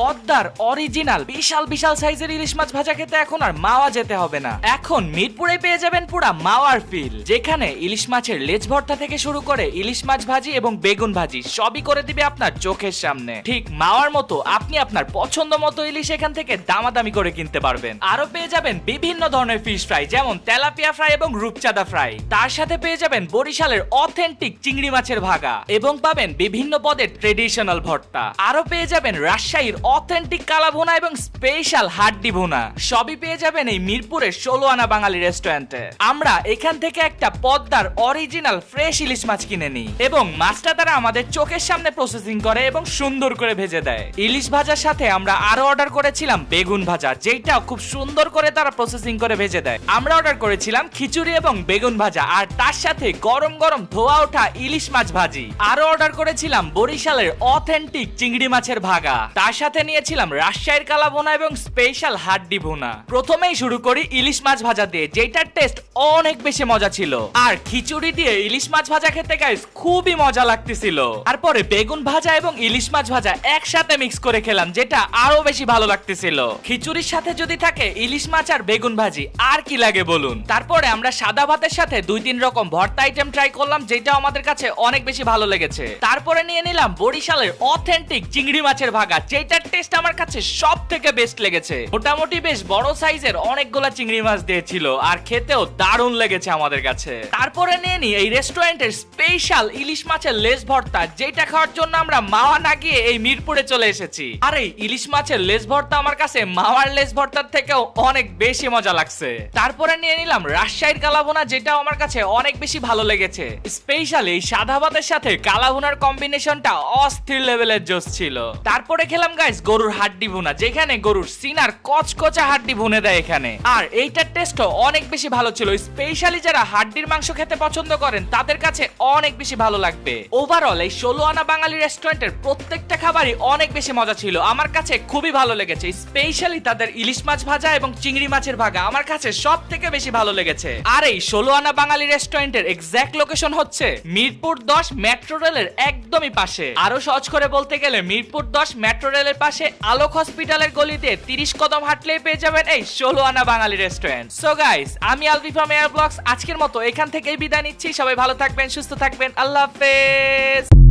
পদ্মার অরিজিনাল, বিশাল বিশাল সাইজের ইলিশ মাছ ভাজা খেতে এখন আর মাওয়া যেতে হবে না। এখন মিরপুরে পেয়ে যাবেন পুরা মাওয়ার ফিল, যেখানে ইলিশ মাছের লেজ ভর্তা থেকে শুরু করে ইলিশ মাছ ভাজি এবং বেগুন ভাজি সবই করে দিবে আপনার চোখের সামনে। ঠিক মাওয়ার মতো আপনি আপনার পছন্দ মতো ইলিশ এখান থেকে দামাদামি করে কিনতে পারবেন। আরও পেয়ে যাবেন বিভিন্ন ধরনের ফিশ ফ্রাই যেমন তেলাপিয়া ফ্রাই এবং রূপচাঁদা ফ্রাই তার সাথে পেয়ে যাবেন বরিশালের অথেন্টিক চিংড়ি মাছের ভাগা এবং পাবেন বিভিন্ন পদের ট্রেডিশনাল ভর্তা। আরও পেয়ে যাবেন রাজশাহীর অথেন্টিক কালা ভুনা এবং স্পেশাল হাড্ডি ভুনা। সবই পেয়ে যাবেন এই মিরপুরের ষোলো আনা বাঙালি রেস্টুরেন্টে। আমরা এখান থেকে একটা পদ্মার অরিজিনাল ফ্রেশ ইলিশ মাছ কিনে নিই এবং মাছটা তারা আমাদের চোখের সামনে প্রসেসিং করে এবং সুন্দর করে ভেজে দেয়। ইলিশ ভাজার সাথে আমরা আরও অর্ডার করেছিলাম বেগুন ভাজা যেটা খুব সুন্দর করে তারা প্রসেসিং করে ভেজে দেয়। আমরা অর্ডার করেছিলাম খিচুড়ি এবং বেগুন ভাজা, আর তার সাথে গরম গরম ধোয়া ওঠা ইলিশ মাছ ভাজি। আরও অর্ডার করেছিলাম বরিশালের অথেন্টিক চিংড়ি মাছের ভাগা। তার সাথে নিয়েছিলাম রাজশাহীর কালা ভুনা এবং স্পেশাল হাড্ডি ভুনা। প্রথমেই শুরু করি ইলিশ মাছ ভাজা দিয়ে, যেটার টেস্ট অনেক বেশি মজা ছিল। আর খিচুড়ি দিয়ে ইলিশ মাছ ভাজা খেতে গাইস খুবই মজা লাগতেছিল। তারপরে বেগুন ভাজা এবং ইলিশ মাছ ভাজা একসাথে মিক্স করে খেলাম, যেটা আরও বেশি ভালো লাগতেছিল। খিচুড়ির সাথে যদি থাকে ইলিশ মাছ আর বেগুন ভাজি, আর কি লাগে বলুন? তারপরে আমরা সাদা ভাতের সাথে দুই তিন রকম ভর্তা আইটেম ট্রাই করলাম যেটা আমাদের কাছে অনেক বেশি ভালো লেগেছে। তারপরে নিয়ে নিলাম বরিশালের অথেন্টিক চিংড়ি মাছের ভাগা যেটার টেস্ট আমার কাছে সব থেকে বেস্ট লেগেছে। মোটামুটি বেশ বড় সাইজের অনেকগুলা চিংড়ি মাছ দিয়েছিল আর খেতেও দারুণ লেগেছে আমাদের কাছে। তারপরে নিয়ে নি এই রেস্টুরেন্টের স্পেশাল ইলিশ মাছের লেজ ভর্তা যেটা খাওয়ার জন্য আমরা মাওয়া না গিয়ে এই মিরপুরে চলে এসেছি। আর এই ইলিশ মাছের লেজ ভর্তা আমার কাছে মাওয়ার লেজ ভর্তার থেকেও অনেক বেশি মজা লাগছে। তারপরে নিয়ে নিলাম রাজশাহীর কালাভুনা যেটা আমার কাছে অনেক বেশি ভালো লেগেছে। স্পেশালি এই সাদা ভাতের সাথে কালাভুনার কম্বিনেশনটা অস্থির লেভেলের জোস ছিল। তারপরে খেলাম গাইস গরুর হাড্ডি ভুনা, যেখানে গরুর সিনার কচকচা হাড্ডি ভুনে দেয় এখানে। আর এইটার টেস্টও অনেক বেশি ভালো ছিল স্পেশালি যারা হাড্ডির মাংস খেতে পছন্দ করেন, তাদের কাছে অনেক বেশি ভালো লাগবে। ওভারঅল এই ষোলো আনা বাঙালি রেস্টুরেন্টের প্রত্যেকটা খাবারই অনেক বেশি মজা ছিল। আমার কাছে খুবই ভালো লেগেছে স্পেশালি তাদের ইলিশ মাছ ভাজা এবং চিংড়ি মাছের ভাগা, আমার কাছে সব থেকে বেশি ভালো লেগেছে। আর এই ষোলো আনা বাঙালি রেস্টুরেন্টের এক্সাক্ট লোকেশন হচ্ছে মিরপুর দশ মেট্রো রেলের একদমই পাশে। আরও সহজ করে বলতে গেলে, মিরপুর দশ মেট্রো রেলের পাশে আলোক হসপিটালের গলিতে তিরিশ কদম হাঁটলেই পেয়ে যাবেন এই ষোলো আনা বাঙালি রেস্টুরেন্ট সো গাইস আমি আলফিফা মেয়ার ব্লগস, আজকের মতো এখান থেকেই বিদায় নিচ্ছি। সবাই ভালো থাকবেন, সুস্থ থাকবেন। আল্লাহ হাফেজ।